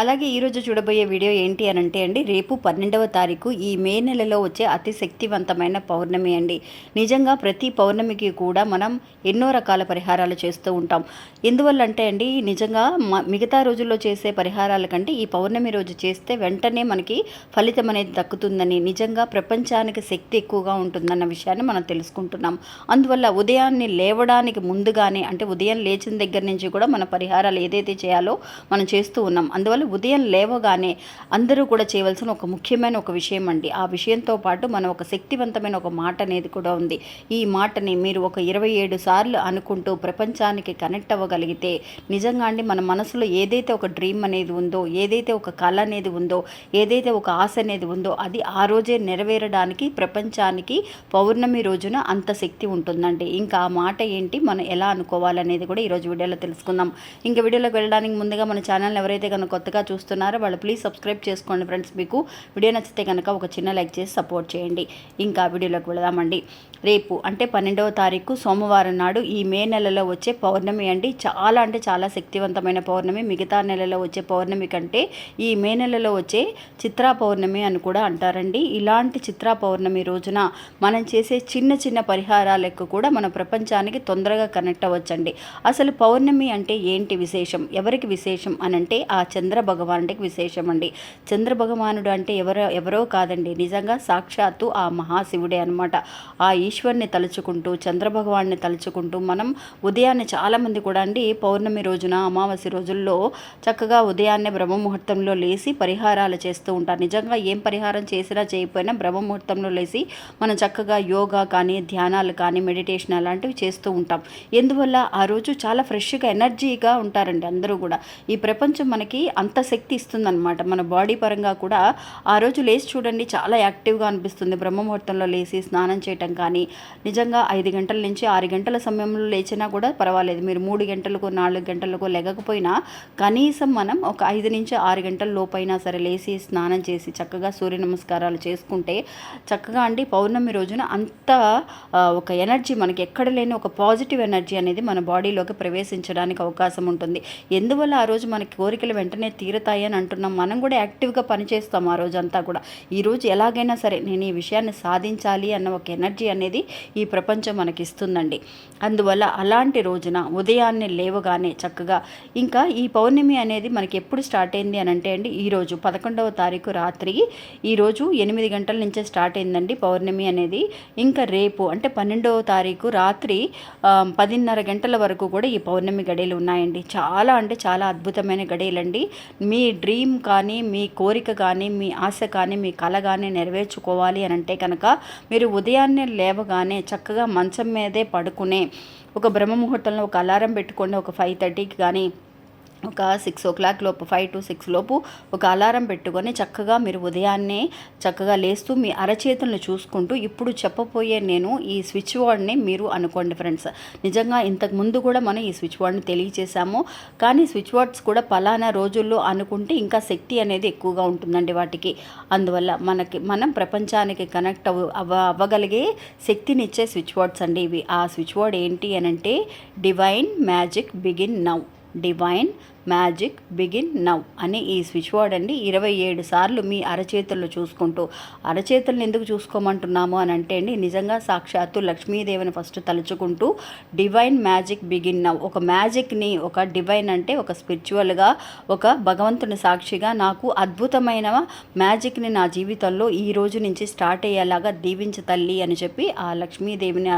అలాగే ఈరోజు చూడబోయే వీడియో ఏంటి అని అంటే అండి రేపు పన్నెండవ తారీఖు ఈ మే నెలలో వచ్చే అతి శక్తివంతమైన పౌర్ణమి అండి. నిజంగా ప్రతి పౌర్ణమికి కూడా మనం ఎన్నో రకాల పరిహారాలు చేస్తూ ఉంటాం. ఎందువల్ల అంటే అండి నిజంగా మిగతా రోజుల్లో చేసే పరిహారాల కంటే ఈ పౌర్ణమి రోజు చేస్తే వెంటనే మనకి ఫలితం అనేది దక్కుతుందని నిజంగా ప్రపంచానికి శక్తి ఎక్కువగా ఉంటుందన్న విషయాన్ని మనం తెలుసుకుంటున్నాం. అందువల్ల ఉదయాన్నే లేవడానికి ముందుగానే అంటే ఉదయం లేచిన దగ్గర నుంచి కూడా మన పరిహారాలు ఏదైతే చేయాలో మనం చేస్తూ ఉన్నాం. అందువల్ల ఉదయం లేవగానే అందరూ కూడా చేయవలసిన ఒక ముఖ్యమైన ఒక విషయం అండి. ఆ విషయంతో పాటు మనం ఒక శక్తివంతమైన ఒక మాట అనేది కూడా ఉంది. ఈ మాటని మీరు ఒక ఇరవై ఏడు సార్లు అనుకుంటూ ప్రపంచానికి కనెక్ట్ అవ్వగలిగితే నిజంగా అండి మన మనసులో ఏదైతే ఒక డ్రీమ్ అనేది ఉందో ఏదైతే ఒక కళ అనేది ఉందో ఏదైతే ఒక ఆశ అనేది ఉందో అది ఆ రోజే నెరవేరడానికి ప్రపంచానికి పౌర్ణమి రోజున అంత శక్తి ఉంటుందండి. ఇంకా ఆ మాట ఏంటి మనం ఎలా అనుకోవాలనేది కూడా ఈరోజు వీడియోలో తెలుసుకుందాం. ఇంకా వీడియోలోకి వెళ్ళడానికి ముందుగా మన ఛానల్ ఎవరైతే కనుక కొత్తగా చూస్తున్నారో వాళ్ళు ప్లీజ్ సబ్స్క్రైబ్ చేసుకోండి ఫ్రెండ్స్. మీకు వీడియో నచ్చితే కనుక ఒక చిన్న లైక్ చేసి సపోర్ట్ చేయండి. ఇంకా వీడియోలోకి వెళదామండి. రేపు అంటే పన్నెండవ తారీఖు సోమవారం నాడు ఈ మే నెలలో వచ్చే పౌర్ణమి అండి. చాలా అంటే చాలా శక్తివంతమైన పౌర్ణమి. మిగతా నెలలో వచ్చే పౌర్ణమి కంటే ఈ మే నెలలో వచ్చే చిత్రా పౌర్ణమి అని కూడా అంటారండి. ఇలాంటి చిత్రా పౌర్ణమి రోజున మనం చేసే చిన్న చిన్న పరిహారాలకు కూడా మన ప్రపంచానికి తొందరగా కనెక్ట్ అవ్వచ్చండి. అసలు పౌర్ణమి అంటే ఏంటి విశేషం? ఎవరికి విశేషం అని అంటే ఆ చంద్ర భగవానుడికి విశేషం అండి. చంద్ర భగవానుడు అంటే ఎవరో ఎవరో కాదండి. నిజంగా సాక్షాత్తు ఆ మహాశివుడే అనమాట ఆ ఈశ్వర్ని తలుచుకుంటూ చంద్రభగవాన్ని తలుచుకుంటూ మనం ఉదయాన్నే చాలామంది కూడా అండి పౌర్ణమి రోజున అమావాస్య రోజుల్లో చక్కగా ఉదయాన్నే బ్రహ్మముహూర్తంలో లేచి పరిహారాలు చేస్తూ ఉంటారు. నిజంగా ఏం పరిహారం చేసినా చేయకపోయినా బ్రహ్మముహూర్తంలో లేచి మనం చక్కగా యోగా కానీ ధ్యానాలు కానీ మెడిటేషన్ అలాంటివి చేస్తూ ఉంటాం. ఎందువల్ల ఆ రోజు చాలా ఫ్రెష్గా ఎనర్జీగా ఉంటారండి అందరూ కూడా. ఈ ప్రపంచం మనకి అంత శక్తి ఇస్తుందన్నమాట. మన బాడీ పరంగా కూడా ఆ రోజు లేచి చూడండి చాలా యాక్టివ్గా అనిపిస్తుంది. బ్రహ్మముహూర్తంలో లేచి స్నానం చేయటం కానీ నిజంగా ఐదు గంటల నుంచి ఆరు గంటల సమయంలో లేచినా కూడా పర్వాలేదు. మీరు మూడు గంటలకు నాలుగు గంటలకు లెగకపోయినా కనీసం మనం ఒక ఐదు నుంచి ఆరు గంటల లోపైనా సరే లేచి స్నానం చేసి చక్కగా సూర్య నమస్కారాలు చేసుకుంటే చక్కగా అండి పౌర్ణమి రోజున అంత ఒక ఎనర్జీ మనకి ఎక్కడ లేని ఒక పాజిటివ్ ఎనర్జీ అనేది మన బాడీలోకి ప్రవేశించడానికి అవకాశం ఉంటుంది. ఎందువల్ల ఆ రోజు మనకి కోరికలు వెంటనే తీరుతాయి అని అంటున్నాం. మనం కూడా యాక్టివ్గా పనిచేస్తాం ఆ రోజు అంతా కూడా. ఈ రోజు ఎలాగైనా సరే నేను ఈ విషయాన్ని సాధించాలి అన్న ఒక ఎనర్జీ అనేది అనేది ఈ ప్రపంచం మనకి ఇస్తుందండి అందువల్ల అలాంటి రోజున ఉదయాన్నే లేవగానే చక్కగా ఇంకా ఈ పౌర్ణమి అనేది మనకి ఎప్పుడు స్టార్ట్ అయింది అని అంటే అండి ఈరోజు పదకొండవ తారీఖు రాత్రి ఈరోజు ఎనిమిది గంటల నుంచే స్టార్ట్ అయిందండి పౌర్ణమి అనేది. ఇంకా రేపు అంటే పన్నెండవ తారీఖు రాత్రి పదిన్నర గంటల వరకు కూడా ఈ పౌర్ణమి గడియలు ఉన్నాయండి. చాలా అంటే చాలా అద్భుతమైన గడియలండి. మీ డ్రీమ్ కానీ మీ కోరిక కానీ మీ ఆశ కానీ మీ కళ కానీ నెరవేర్చుకోవాలి అని అంటే కనుక మీరు ఉదయాన్నే లేవగానే చక్కగా మంచం మీదే పడుకునే ఒక బ్రహ్మ ముహూర్తంలో ఒక అలారం పెట్టుకోండి ఒక ఫైవ్ థర్టీకి కానీ ఒక సిక్స్ ఓ క్లాక్ లోపు ఫైవ్ టు సిక్స్ లోపు ఒక అలారం పెట్టుకొని చక్కగా మీరు ఉదయాన్నే చక్కగా లేస్తూ మీ అరచేతులను చూసుకుంటూ ఇప్పుడు చెప్పబోయే నేను ఈ స్విచ్ బోర్డ్ని మీరు అనుకోండి ఫ్రెండ్స్ నిజంగా ఇంతకు ముందు కూడా మనం ఈ స్విచ్ బోర్డ్ని తెలియచేసాము కానీ స్విచ్ బోర్డ్స్ కూడా పలానా రోజుల్లో అనుకుంటే ఇంకా శక్తి అనేది ఎక్కువగా ఉంటుందండి వాటికి. అందువల్ల మనకి మనం ప్రపంచానికి కనెక్ట్ అవ్వ అవ్వ అవ్వగలిగే శక్తినిచ్చే స్విచ్ బోర్డ్స్ అండి ఇవి. ఆ స్విచ్ బోర్డ్ ఏంటి అని అంటే divine magic begin now divine magic begin now అని ఈ స్విచ్ బోర్డ్ అండి. ఇరవై ఏడు సార్లు మీ అరచేతుల్లో చూసుకుంటూ అరచేతులను ఎందుకు చూసుకోమంటున్నాము అని అంటే అండి నిజంగా సాక్షాత్తు లక్ష్మీదేవిని ఫస్ట్ తలుచుకుంటూ డివైన్ మ్యాజిక్ బిగిన్ నవ్ ఒక మ్యాజిక్ని ఒక డివైన్ అంటే ఒక స్పిరిచువల్గా ఒక భగవంతుని సాక్షిగా నాకు అద్భుతమైన మ్యాజిక్ని నా జీవితంలో ఈ రోజు నుంచి స్టార్ట్ అయ్యేలాగా దీవించ తల్లి అని చెప్పి ఆ లక్ష్మీదేవిని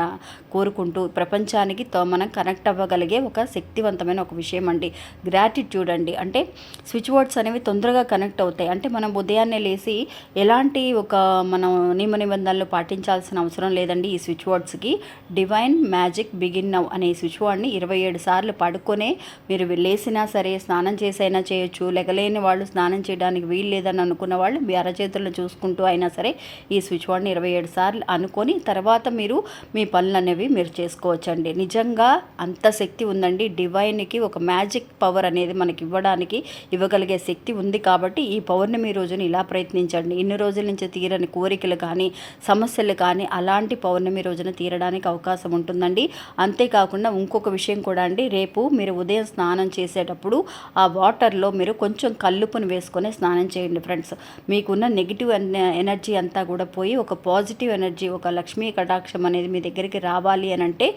కోరుకుంటూ ప్రపంచానికి తో మనం కనెక్ట్ అవ్వగలిగే ఒక శక్తివంతమైన ఒక విషయం అండి. గ్రాట్ గ్రాటిట్యూడ్ అండి. అంటే స్విచ్ బోర్డ్స్ అనేవి తొందరగా కనెక్ట్ అవుతాయి. అంటే మనం ఉదయాన్నే లేచి ఎలాంటి ఒక మనం నియమ నిబంధనలు పాటించాల్సిన అవసరం లేదండి ఈ స్విచ్ బోర్డ్స్కి డివైన్ మ్యాజిక్ బిగిన్ నవ్ అనే స్విచ్ బోర్డ్ని ఇరవై ఏడు సార్లు పడుకొనే మీరు లేసినా సరే స్నానం చేసైనా చేయొచ్చు. లెగలేని వాళ్ళు స్నానం చేయడానికి వీలు లేదని అనుకున్న వాళ్ళు మీ అరచేతులను చూసుకుంటూ అయినా సరే ఈ స్విచ్ బోర్డ్ని ఇరవై ఏడు సార్లు అనుకొని తర్వాత మీరు మీ పనులు అనేవి మీరు చేసుకోవచ్చండి. నిజంగా అంత శక్తి ఉందండి. డివైన్కి ఒక మ్యాజిక్ పవర్ అనేది అనేది మనకి ఇవ్వడానికి ఇవ్వగలిగే శక్తి ఉంది కాబట్టి ఈ పౌర్ణమి రోజున ఇలా ప్రయత్నించండి. ఇన్ని రోజుల నుంచి తీరని కోరికలు కానీ సమస్యలు కానీ అలాంటి పౌర్ణమి రోజున తీరడానికి అవకాశం ఉంటుందండి. అంతేకాకుండా ఇంకొక విషయం కూడా అండి. రేపు మీరు ఉదయం స్నానం చేసేటప్పుడు ఆ వాటర్లో మీరు కొంచెం కల్లుపుని వేసుకొని స్నానం చేయండి ఫ్రెండ్స్. మీకున్న నెగిటివ్ ఎనర్జీ అంతా కూడా పోయి ఒక పాజిటివ్ ఎనర్జీ ఒక లక్ష్మీ కటాక్షం అనేది మీ దగ్గరికి రావాలి అని అంటే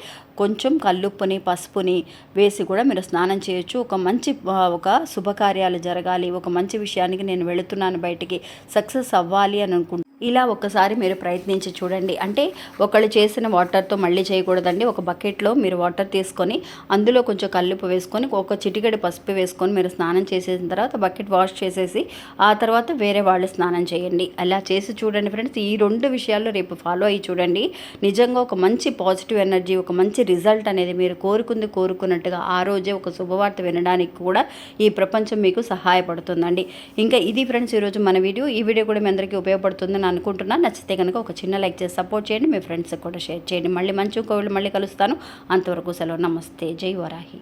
కొంచెం కల్లుప్పుని పసుపుని వేసి కూడా మీరు స్నానం చేయొచ్చు. ఒక మంచి ఒక శుభకార్యాలు జరగాలి ఒక మంచి విషయానికి నేను వెళుతున్నాను బయటికి సక్సెస్ అవ్వాలి అని అనుకుంటున్నాను. ఇలా ఒక్కసారి మీరు ప్రయత్నించి చూడండి. అంటే ఒకళ్ళు చేసిన వాటర్తో మళ్ళీ చేయకూడదండి. ఒక బకెట్లో మీరు వాటర్ తీసుకొని అందులో కొంచెం కల్లుపు వేసుకొని ఒక చిటికెడు పసుపు వేసుకొని మీరు స్నానం చేసేసిన తర్వాత బకెట్ వాష్ చేసేసి ఆ తర్వాత వేరే వాళ్ళు స్నానం చేయండి. అలా చేసి చూడండి ఫ్రెండ్స్ ఈ రెండు విషయాల్లో రేపు ఫాలో అయ్యి చూడండి. నిజంగా ఒక మంచి పాజిటివ్ ఎనర్జీ ఒక మంచి రిజల్ట్ అనేది మీరు కోరుకుంది కోరుకున్నట్టుగా ఆ రోజే ఒక శుభవార్త వినడానికి కూడా ఈ ప్రపంచం మీకు సహాయపడుతుందండి. ఇంకా ఇది ఫ్రెండ్స్ ఈరోజు మన వీడియో. ఈ వీడియో కూడా మీ అందరికీ ఉపయోగపడుతుందని అనుకుంటున్నాను నచ్చితే కనుక ఒక చిన్న లైక్ చేసి సపోర్ట్ చేయండి. మీ ఫ్రెండ్స్కి కూడా షేర్ చేయండి. మళ్ళీ మంచి కోవిడ్ మళ్ళీ కలుస్తాను. అంతవరకు సెలవు. నమస్తే. జై వరాహి.